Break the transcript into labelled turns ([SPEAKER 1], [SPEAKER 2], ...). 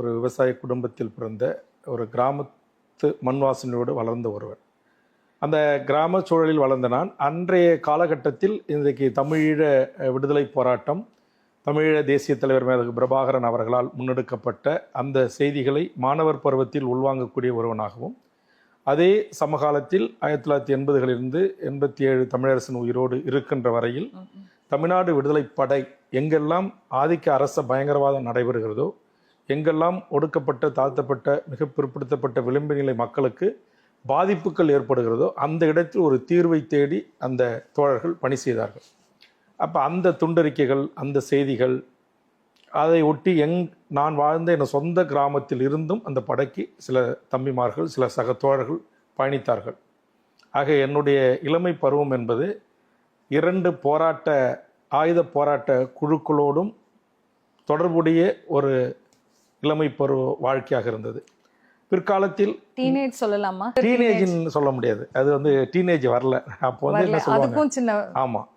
[SPEAKER 1] ஒரு விவசாய குடும்பத்தில் பிறந்த ஒரு கிராமத்து மண்வாசனையோடு வளர்ந்த ஒருவர் அந்த கிராம சூழலில் வளர்ந்த நான் அன்றைய காலகட்டத்தில் இன்றைக்கு தமிழீழ விடுதலை போராட்டம் தமிழீழ தேசிய தலைவர் மேதகு பிரபாகரன் அவர்களால் முன்னெடுக்கப்பட்ட அந்த செய்திகளை மாணவர் பருவத்தில் உள்வாங்கக்கூடிய ஒருவனாகவும் அதே சமகாலத்தில் ஆயிரத்தி தொள்ளாயிரத்தி எண்பதுகளிலிருந்து எண்பத்தி ஏழு தமிழரசன் உயிரோடு இருக்கின்ற வரையில் தமிழ்நாடு விடுதலை படை எங்கெல்லாம் ஆதிக்க அரச பயங்கரவாதம் நடைபெறுகிறதோ எங்கெல்லாம் ஒடுக்கப்பட்ட தாழ்த்தப்பட்ட மிக பிற்படுத்தப்பட்ட விளிம்பு நிலை மக்களுக்கு பாதிப்புகள் ஏற்படுகிறதோ அந்த இடத்தில் ஒரு தீர்வை தேடி அந்த தோழர்கள் பணி செய்தார்கள். அப்போ அந்த துண்டறிக்கைகள் அந்த செய்திகள் அதை ஒட்டி எங் நான் வாழ்ந்த என் சொந்த கிராமத்தில் இருந்தும் அந்த படைக்கு சில தம்பிமார்கள் சில சக தோழர்கள் பயணித்தார்கள். ஆக என்னுடைய இளமை பருவம் என்பது இரண்டு போராட்ட ஆயுத போராட்ட குழுக்களோடும் தொடர்புடைய ஒரு இளமை பருவ வாழ்க்கையாக இருந்தது. பிற்காலத்தில்
[SPEAKER 2] டீனேஜ் சொல்லலாமா?
[SPEAKER 1] டீனேஜ்னு சொல்ல முடியாது. அது வந்து டீனேஜ் வரல. அப்போ வந்து என்ன சொல்லுவாங்க? ஆமாம்